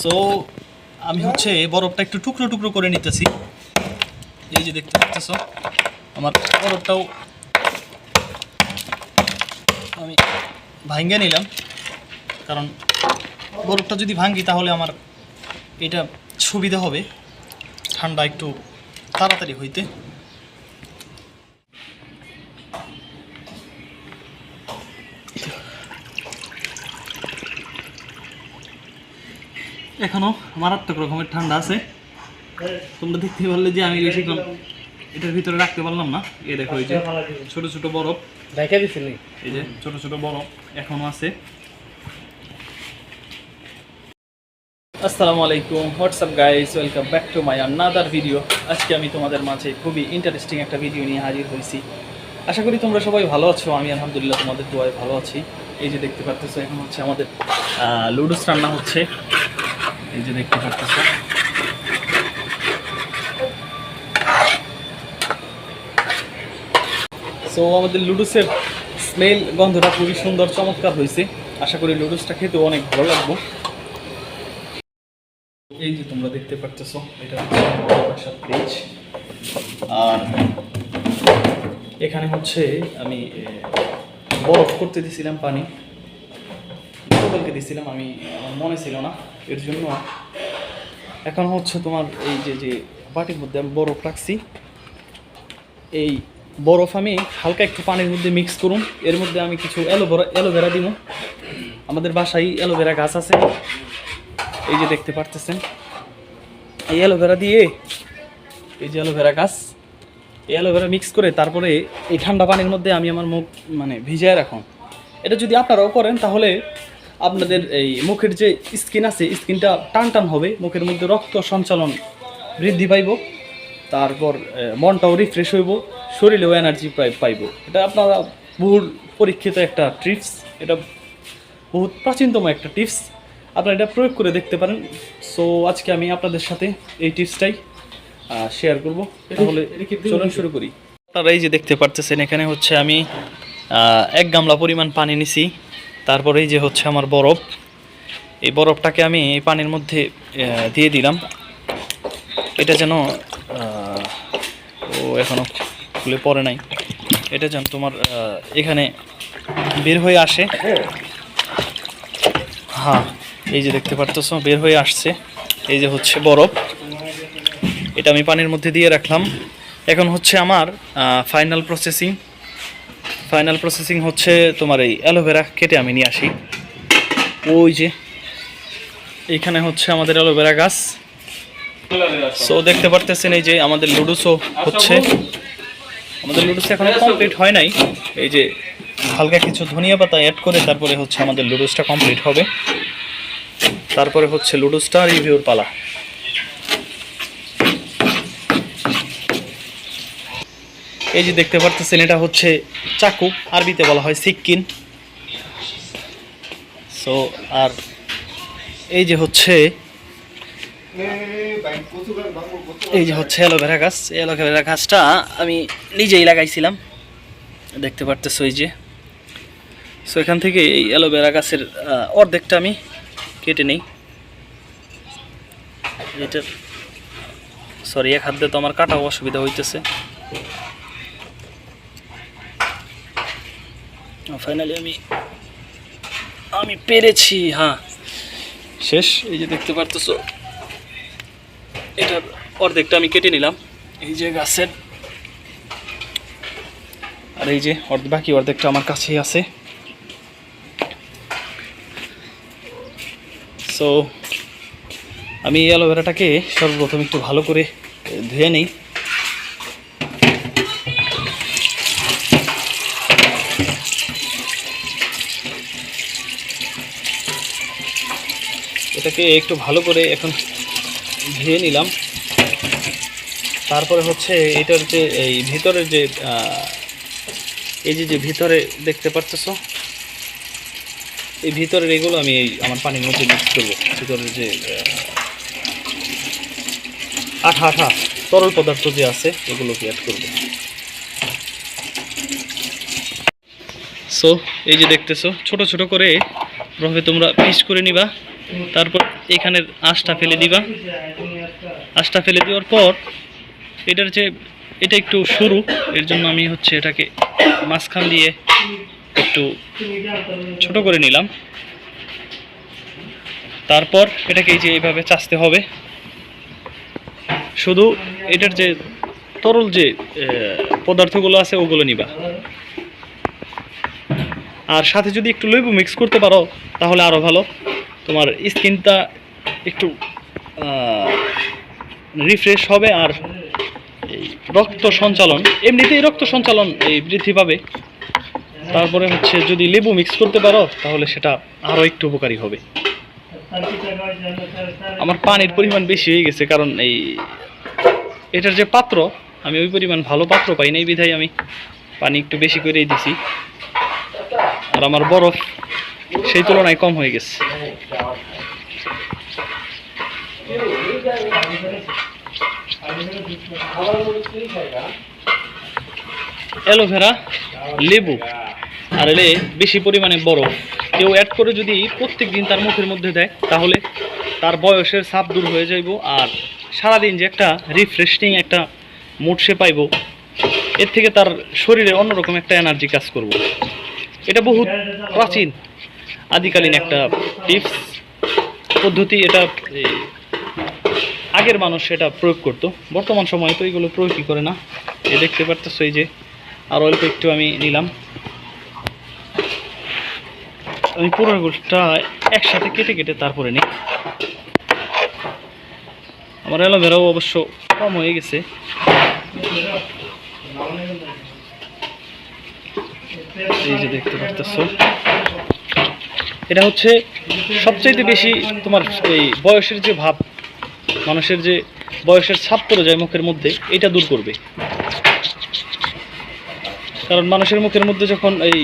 So আমি হচ্ছে বরফটা একটু টুকরো টুকরো করে নিতেছি। এই যে দেখতে পাচ্ছ আমার বরফটাও আমি ভাঙ্গে নিলাম। কারণ বরফটা যদি ভাঙ্গি, তাহলে আমার এটা সুবিধা হবে ঠান্ডা একটু তাড়াতাড়ি হইতে। এখনও মারাত্মক রকমের ঠান্ডা আছে। তোমরা দেখতে পারলে যে আমি বেশিক্ষণ এটার ভিতরে রাখতে পারলাম না। এ দেখো এই যে ছোট ছোট বরফ। দেখা দিচ্ছে এই যে ছোট ছোট বরফ এখনও আছে। আসসালামু আলাইকুম WhatsApp guys welcome back to my another video আজকে আমি তোমাদের মাঝে খুবই ইন্টারেস্টিং একটা ভিডিও নিয়ে হাজির হয়েছি। আশা করি তোমরা সবাই ভালো আছো। আমি আলহামদুলিল্লাহ তোমাদের দোয়ায় ভালো আছি। এই যে দেখতে পারতেছো এখন হচ্ছে আমাদের লুডুস রান্না হচ্ছে। এই যে দেখতে পারতেছো সো আমাদের লুডুসের স্মেল গন্ধটা খুবই সুন্দর, চমৎকার হয়েছে। আশা করি লুডুসটা খেতেও অনেক ভালো লাগবে। এই যে তোমরা দেখতে পারতেছো এটা আর এখানে হচ্ছে আমি বরফ করতে দিছিলাম পানি। গতকালকে দিছিলাম, আমি মনে ছিল না। এর জন্য এখন হচ্ছে তোমার এই যে যে বাটির মধ্যে আমি বরফ রাখছি। এই বরফ আমি হালকা একটু পানির মধ্যে মিক্স করুন। এর মধ্যে আমি কিছু অ্যালোভেরা অ্যালোভেরা দিব আমাদের বাসায় অ্যালোভেরা গাছ আছে। এই যে দেখতে পারতেছেন। এই অ্যালোভেরা দিয়ে, এই যে অ্যালোভেরা গাছ, এই অ্যালোভেরা মিক্স করে তারপরে এই ঠান্ডা পানির মধ্যে আমি আমার মুখ মানে ভিজায় রাখুন। এটা যদি আপনারাও করেন তাহলে আপনাদের এই মুখের যে স্কিন আছে স্কিনটা টান টান হবে মুখের মধ্যে রক্ত সঞ্চালন বৃদ্ধি পাইব তারপর মনটাও রিফ্রেশ হইব শরীরেও এনার্জি পাইব। এটা আপনারা বহু পরীক্ষিত একটা টিপস এটা বহুত প্রাচীনতম একটা টিপস আপনারা এটা প্রয়োগ করে দেখতে পারেন। সো আজকে আমি আপনাদের সাথে এই টিপসটাই শেয়ার করব। তাহলে চলুন শুরু করি। আপনারা এই যে দেখতে পারতেছেন এখানে হচ্ছে আমি এক গামলা পরিমাণ পানি নিছি। তারপরে এই যে হচ্ছে আমার বরফ, এই বরফটাকে আমি এই পানির মধ্যে দিয়ে দিলাম। এটা যেন ও এখনও খুলে পড়ে নাই। এটা যেন তোমার এখানে বের হয়ে আসে। হ্যাঁ এই যে দেখতে পারতেছো, বের হয়ে আসছে। এই যে হচ্ছে বরফ। এটা আমি পানির মধ্যে দিয়ে রাখলাম। এখন হচ্ছে আমার ফাইনাল প্রসেসিং ফাইনাল প্রসেসিং হচ্ছে তোমার এই অ্যালোভেরা কেটে আমি নিয়ে আসি। ওই যে এইখানে হচ্ছে আমাদের অ্যালোভেরা গাছ। সো দেখতে পারতেছেন এই যে আমাদের লুডুসও হচ্ছে। আমাদের লুডুস এখন কমপ্লিট হয় নাই। এই যে হালকা কিছু ধনিয়া পাতা অ্যাড করে তারপরে হচ্ছে আমাদের লুডুসটা কমপ্লিট হবে। তারপরে হচ্ছে লুডুসটা রিভিউর পালা। এই যে দেখতে পারতেছেন, এটা হচ্ছে চাকু, আরবিতে বলা হয় সিক্কিন সো আর এই যে হচ্ছে, এই যে হচ্ছে অ্যালোভেরা গাছ। এই অ্যালোভেরা গাছটা আমি নিজেই লাগাইছিলাম। দেখতে পারতেছো এই যে। সো এখান থেকে এই অ্যালোভেরা গাছের অর্ধেকটা আমি কেটে নেই। এটার সরি এক হাত দিয়ে তো আমার কাটাও অসুবিধা হইতেছে। ফাইনালি আমি আমি পেরেছি হ্যাঁ। শেষ, এই যে দেখতে পারতেছো, এটার অর্ধেকটা আমি কেটে নিলাম। এই যে গাছের, আর এই যে অর্ধ, বাকি অর্ধেকটা আমার কাছেই আছে। সো আমি এই অ্যালোভেরাটাকে সর্বপ্রথম একটু ভালো করে ধুয়ে নিই। এটাকে একটু ভালো করে এখন ধুয়ে নিলাম। তারপরে হচ্ছে এটার যে এই ভিতরের যে এই যে যে ভিতরে দেখতে পারতেছো, এই ভিতরের এগুলো আমি এই আমার পানির মধ্যে মিক্স করব। ভিতরের যে আঠা আঠা, তরল পদার্থ যে আছে, এগুলোকে অ্যাড করব। সো এই যে দেখতেছো, ছোট ছোট করে প্রভাবে তোমরা পিস করে নিবা। তারপর এখানের আঁশটা ফেলে দিবা। আঁশটা ফেলে দেওয়ার পর এটার যে, এটা একটু সরু, এর জন্য আমি হচ্ছে এটাকে মাঝখান দিয়ে একটু ছোট করে নিলাম। তারপর এটাকে এই যে এইভাবে চাচতে হবে। শুধু এটার যে তরল যে পদার্থগুলো আছে ওগুলো নিবা। আর সাথে যদি একটু লেবু মিক্স করতে পারো, তাহলে আরও ভালো। তোমার স্কিনটা একটু রিফ্রেশ হবে আর এই রক্ত সঞ্চালন, এমনিতেই রক্ত সঞ্চালন এই বৃদ্ধি পাবে। তারপরে হচ্ছে যদি লেবু মিক্স করতে পারো, তাহলে সেটা আরও একটু উপকারী হবে। আমার পানির পরিমাণ বেশি হয়ে গেছে, কারণ এই এটার যে পাত্র, আমি ওই পরিমাণ ভালো পাত্র পাই নাই বিধায় আমি পানি একটু বেশি করেই দিছি। আর আমার বরফ সেই তুলনায় কম হয়ে গেছে। অ্যালোভেরা, লেবু আর এলে বেশি পরিমাণে বরফ। কেউ অ্যাড করে যদি প্রত্যেক দিন তার মুখের মধ্যে দেয়, তাহলে তার বয়সের ছাপ দূর হয়ে যাইব আর সারাদিন যে একটা রিফ্রেশিং একটা মুড সে পাইব, এর থেকে তার শরীরে অন্যরকম একটা এনার্জি কাজ করব। এটা বহুত প্রাচীন। আদিকালীন একটা টিপস পদ্ধতি, এটা আগের মানুষ এটা প্রয়োগ করতো। বর্তমান সময়ে তো এগুলো প্রয়োগই করে না। এ দেখতে পারতেছো এই যে, আর অল্প একটু আমি নিলাম। আমি পুরো গোলটা একসাথে কেটে কেটে তারপরে নিই। আমার অ্যালোভেরাও অবশ্য কম হয়ে গেছে। এই যে দেখতে পারতেছো। এটা হচ্ছে সবচাইতে বেশি তোমার এই বয়সের যে ভাব, মানুষের যে বয়সের ছাপ পড়ে যায় মুখের মধ্যে, এটা দূর করবে। কারণ মানুষের মুখের মধ্যে যখন এই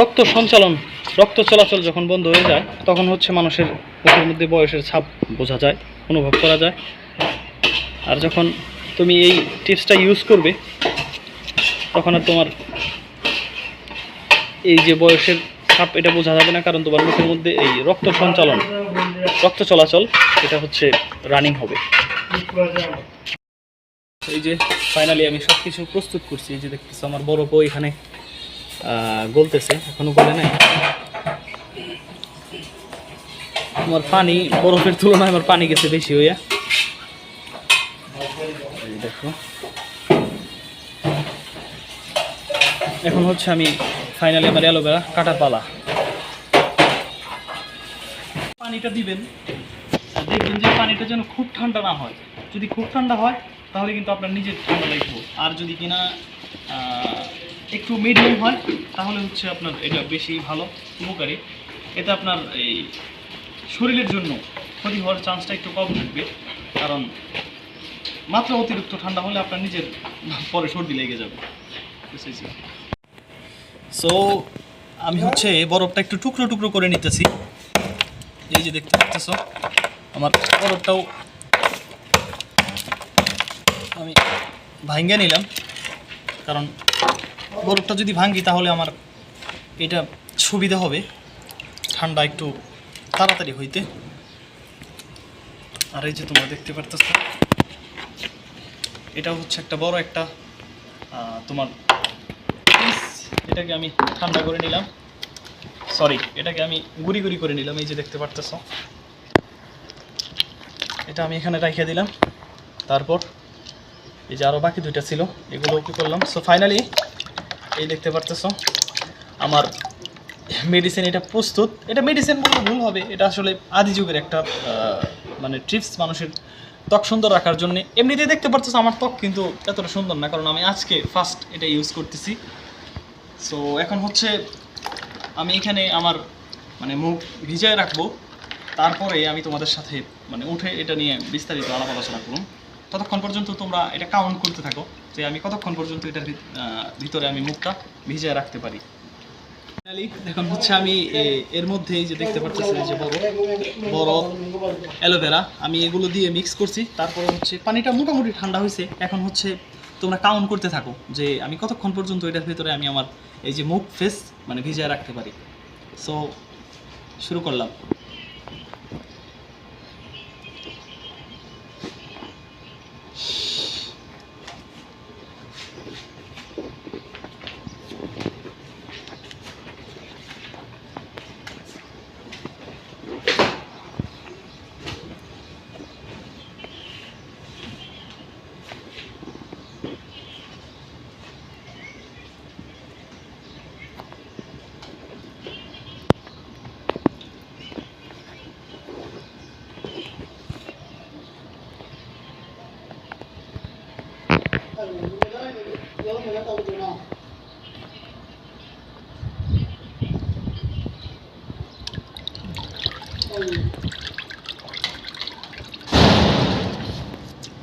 রক্ত সঞ্চালন, রক্ত চলাচল যখন বন্ধ হয়ে যায়, তখন হচ্ছে মানুষের মুখের মধ্যে বয়সের ছাপ বোঝা যায়, অনুভব করা যায়। আর যখন তুমি এই টিপসটা ইউজ করবে, তখন আর তোমার এই যে বয়সের ছাপ এটা বোঝা যাবে না কারণ তোমার মুখের মধ্যে এই রক্ত সঞ্চালন, রক্ত চলাচল, এটা হচ্ছে রানিং হবে। এই যে ফাইনালি আমি সব কিছু প্রস্তুত করছি, এই যে দেখতেছো আমার বড় বউ এখানে গলতেছে, এখনও গলে নাই। আমার পানি, বরফের তুলনায় আমার পানি গেছে বেশি হইয়া। দেখো। এখন হচ্ছে আমি ফাইনালি আমার অ্যালোভেরা কাটার পালা। পানিটা দিবেন। দেখবেন যে পানিটা যেন খুব ঠান্ডা না হয়। যদি খুব ঠান্ডা হয়, তাহলে কিন্তু আপনার নিজের ঠান্ডা লাগবে। আর যদি কিনা একটু মিডিয়াম হয়, তাহলে হচ্ছে আপনার এটা বেশি ভালো উপকারী। এতে আপনার এই শরীরের জন্য ক্ষতি হওয়ার চান্সটা একটু কম থাকবে। কারণ মাত্রা অতিরিক্ত ঠান্ডা হলে আপনার নিজের পরে সর্দি লেগে যাবে। বুঝেছি সো আমি হচ্ছে বরফটা একটু টুকরো টুকরো করে নিতেছি এই যে দেখতে পাচ্ছ আমার বরফটাও আমি ভাঙ্গে নিলাম কারণ বরফটা যদি ভাঙ্গি, তাহলে আমার এটা সুবিধা হবে ঠান্ডা একটু তাড়াতাড়ি হইতে আর এই যে তোমরা দেখতে পারতেছ এটা হচ্ছে একটা বড় একটা তোমার। এটাকে আমি ঠান্ডা করে নিলাম। সরি এটাকে আমি গুড়ি গুড়ি করে নিলাম, এই যে দেখতে পারতেছ। এটা আমি এখানে রাখিয়ে দিলাম। তারপর এই যে আরও বাকি দুইটা ছিল এগুলো কি করলাম? সো ফাইনালি এই দেখতে পারতেছ, আমার মেডিসিন এটা প্রস্তুত। এটা মেডিসিন বলতে ভুল হবে, এটা আসলে আদি যুগের একটা মানে ট্রিপস মানুষের ত্বক সুন্দর রাখার জন্য। এমনিতেই দেখতে পারতেছ আমার ত্বক কিন্তু এতটা সুন্দর না, কারণ আমি আজকে ফার্স্ট এটা ইউজ করতেছি। সো এখন হচ্ছে আমি এখানে আমার মানে মুখ ভিজায় রাখব। তারপরে আমি তোমাদের সাথে মানে উঠে এটা নিয়ে বিস্তারিত আলাপ আলোচনা করুন। ততক্ষণ পর্যন্ত তোমরা এটা কাউন্ট করতে থাকো, যে আমি কতক্ষণ পর্যন্ত এটার ভিতরে আমি মুখটা ভিজায় রাখতে পারি। এখন হচ্ছে আমি এর মধ্যে এই যে দেখতে পাচ্ছি যে বড় বড় অ্যালোভেরা, আমি এগুলো দিয়ে মিক্স করছি। তারপরে হচ্ছে পানিটা মোটামুটি ঠান্ডা হয়েছে। এখন হচ্ছে তোমরা কাউন্ট করতে থাকো যে আমি কতক্ষণ পর্যন্ত এটার ভিতরে আমি আমার এই যে মুখ ফেস মানে ভিজায় রাখতে পারি। সো শুরু করলাম।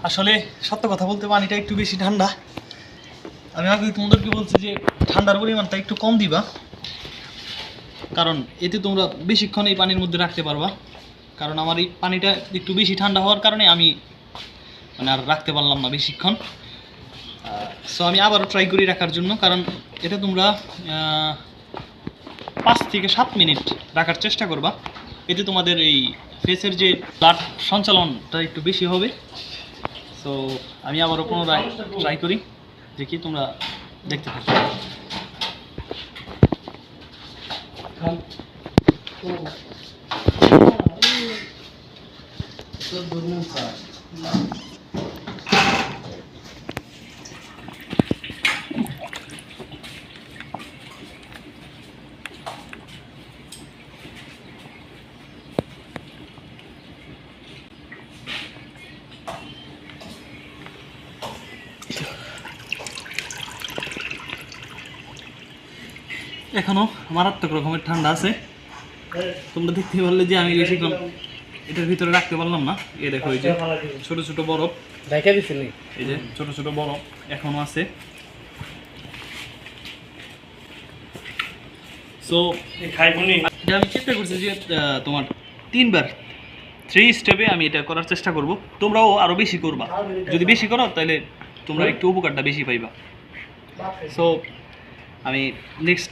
আসলে সত্য কথা বলতে পানিটা একটু বেশি ঠান্ডা। আমি আগে তোমাদেরকে বলছি যে ঠান্ডার পরিমাণটা একটু কম দিবা। কারণ এতে তোমরা বেশিক্ষণ এই পানির মধ্যে রাখতে পারবা। কারণ আমার এই পানিটা একটু বেশি ঠান্ডা হওয়ার কারণে আমি মানে আর রাখতে পারলাম না বেশিক্ষণ। সো আমি আবারও ট্রাই করি রাখার জন্য। কারণ এটা তোমরা পাঁচ থেকে সাত মিনিট রাখার চেষ্টা করবা। এতে তোমাদের এই ফেসের যে ব্লাড সঞ্চালনটা একটু বেশি হবে। সো আমি আবারও পুনরায় ট্রাই করি, দেখি তোমরা দেখতে থাকো এখনও মারাত্মক রকমের ঠান্ডা আছে। তোমরা দেখতে পারলে যে আমি বেশিক্ষণ এটার ভিতরে রাখতে পারলাম না। এ দেখো এই যে ছোট ছোট বরফ। দেখা দিছি নি? এই যে ছোট ছোট বরফ এখনও আছে। সো এটা আমি চেষ্টা করছি যে আহ, তোমার তিনবার থ্রি স্টেপে আমি এটা করার চেষ্টা করব। তোমরাও আরও বেশি করবা। যদি বেশি করো তাহলে তোমরা একটু উপকারটা বেশি পাইবা। সো আমি নেক্সট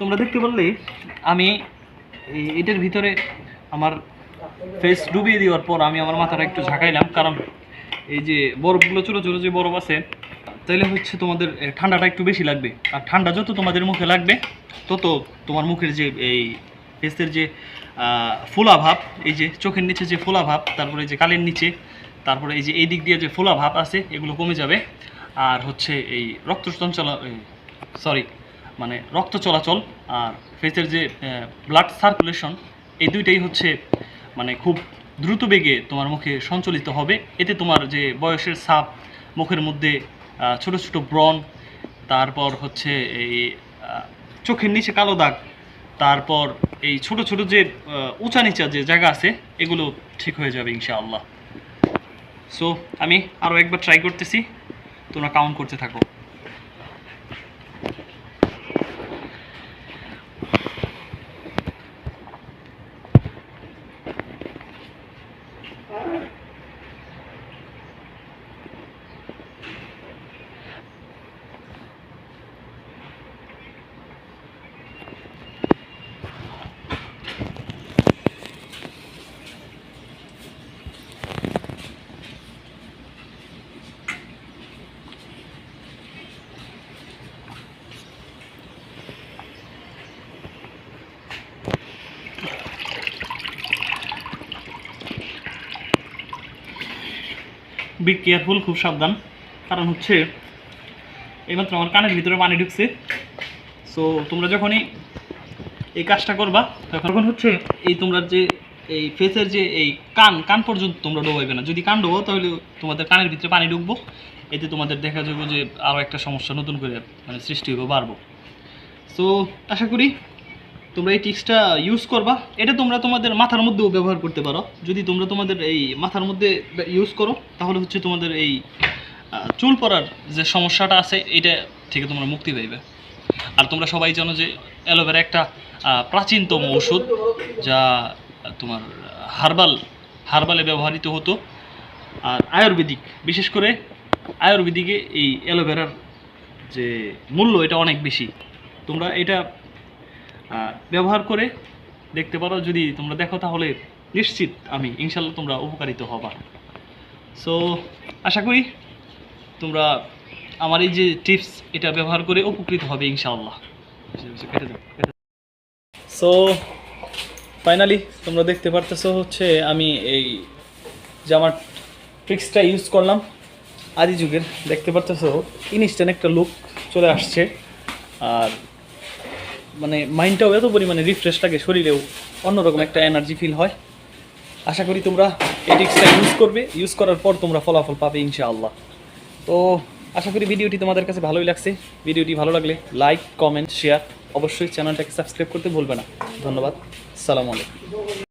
তোমরা দেখতে পারলে আমি এটার ভিতরে আমার ফেস ডুবিয়ে দেওয়ার পর আমি আমার মাথাটা একটু ঝাঁকাইলাম, কারণ এই যে বরফগুলো ছোটো ছোটো যে বরফ আছে তাহলে হচ্ছে তোমাদের ঠান্ডাটা একটু বেশি লাগবে। আর ঠান্ডা যত তোমাদের মুখে লাগবে, তত তোমার মুখের যে এই ফেসের যে ফোলা ভাব, এই যে চোখের নিচে যে ফোলা ভাব, তারপরে যে কালের নিচে, তারপরে এই যে এই দিক দিয়ে যে ফোলা ভাব আছে, এগুলো কমে যাবে। আর হচ্ছে এই রক্ত সঞ্চালন সরি মানে রক্ত চলাচল আর ফেসের যে ব্লাড সার্কুলেশন এই দুইটাই হচ্ছে মানে খুব দ্রুত বেগে তোমার মুখে সঞ্চালিত হবে। এতে তোমার যে বয়সের সাপ মুখের মধ্যে ছোট ছোট ব্রণ, তারপর হচ্ছে এই চোখের নিচে কালো দাগ, তারপর এই ছোট ছোট যে উঁচা নিচা যে জায়গা আছে, এগুলো ঠিক হয়ে যাবে ইনশাআল্লাহ। সো আমি আরও একবার ট্রাই করতেছি। তোমরা কাউন্ট করতে থাকো। বি কেয়ারফুল খুব সাবধান। কারণ হচ্ছে, এইমাত্র আমার কানের ভিতরে পানি ঢুকছে। সো তোমরা যখনই এই কাজটা করবা, তখন হচ্ছে এই তোমরা যে এই ফেসের যে এই কান কান পর্যন্ত তোমরা ডোবাইবে না। যদি কান ডোবো তাহলে তোমাদের কানের ভিতরে পানি ঢুকবো। এতে তোমাদের দেখা যাবে যে আরও একটা সমস্যা নতুন করে মানে সৃষ্টি হবে বাড়বো। সো আশা করি তোমরা এই টিক্সটা ইউজ করবা। এটা তোমরা তোমাদের মাথার মধ্যেও ব্যবহার করতে পারো। যদি তোমরা তোমাদের এই মাথার মধ্যে ইউজ করো, তাহলে হচ্ছে তোমাদের এই চুল পড়ার যে সমস্যাটা আছে, এটা থেকে তোমরা মুক্তি পাইবে। আর তোমরা সবাই জানো যে অ্যালোভেরা একটা প্রাচীনতম ওষুধ যা তোমার হার্বাল, হার্বালে ব্যবহৃত হতো। আর আয়ুর্বেদিক, বিশেষ করে আয়ুর্বেদিকে এই অ্যালোভেরার যে মূল্য, এটা অনেক বেশি। তোমরা এটা ব্যবহার করে দেখতে পারো, যদি তোমরা দেখো তাহলে নিশ্চিত আমি ইনশাল্লাহ তোমরা উপকারিত হবা। সো আশা করি তোমরা আমার এই যে টিপস এটা ব্যবহার করে উপকৃত হবে, ইনশাআল্লাহ। সো ফাইনালি তোমরা দেখতে পারতেছো হচ্ছে আমি এই যে আমার ট্রিক্সটা ইউজ করলাম। আদি যুগের, দেখতে পারতেছো ইনস্ট্যান্ট একটা লুক চলে আসছে। আর মানে মাইন্ডটাও এত পরিমাণে রিফ্রেশ থাকে শরীরেও, অন্যরকম একটা এনার্জি ফিল হয়। আশা করি তোমরা এই টিক্সটা ইউজ করবে। ইউজ করার পর তোমরা ফলাফল পাবে ইনশাআল্লাহ। তো আশা করি ভিডিওটি তোমাদের কাছে ভালোই লাগছে। ভিডিওটি ভালো লাগলে লাইক কমেন্ট শেয়ার অবশ্যই চ্যানেলটাকে সাবস্ক্রাইব করতে ভুলবে না। ধন্যবাদ। সালাম আলাইকুম।